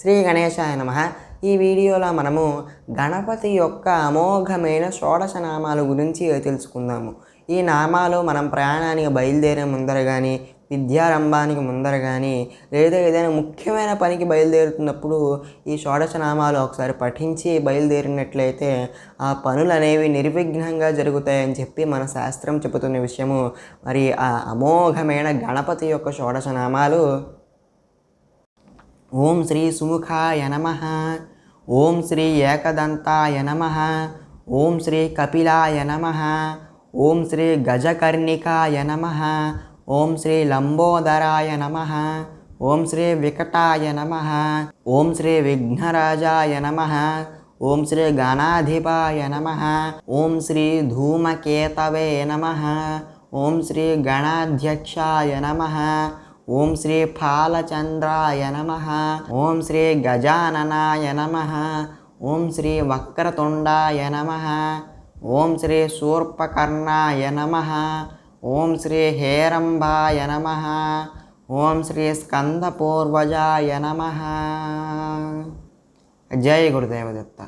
శ్రీ గణేశాయ నమ. ఈ వీడియోలో మనము గణపతి యొక్క అమోఘమైన షోడశ నామాల గురించి తెలుసుకుందాము. ఈ నామాలు మనం ప్రయాణానికి బయలుదేరే ముందర కానీ విద్యారంభానికి ముందర కానీ లేదా ఏదైనా ముఖ్యమైన పనికి బయలుదేరుతున్నప్పుడు ఈ షోడశ నామాలు ఒకసారి పఠించి బయలుదేరినట్లయితే ఆ పనులు అనేవి నిర్విఘ్నంగా జరుగుతాయని చెప్పి మన శాస్త్రం చెబుతున్న విషయము. మరి ఆ అమోఘమైన గణపతి యొక్క షోడశ నామాలు ॐ श्री सुमुखाय नमः ॐ श्री एकदन्ताय नमः ॐ श्रीकपिलाय नमः ॐ श्री गजकर्णिकाय नमः ॐ श्री लम्बोदराय नमः ॐ श्री विकटाय नमः ॐ श्रीविघ्नराजाय नमः ॐ श्रीगणाधिपाय नमः ॐ श्री धूमकेतवे नमः ॐ श्रीगणाध्यक्षाय नमः ఓం శ్రీ ఫాలచంద్రాయ నమ. ఓం శ్రీ గజాననాయ నమ. ఓం శ్రీ వక్రతుండాయ నమ. ఓం శ్రీ శూర్పకర్ణాయ నమ. ఓం శ్రీ హేరంబాయ నమ. ఓం శ్రీ స్కందపూర్వజాయ నమ. జై గురుదేవదత్త.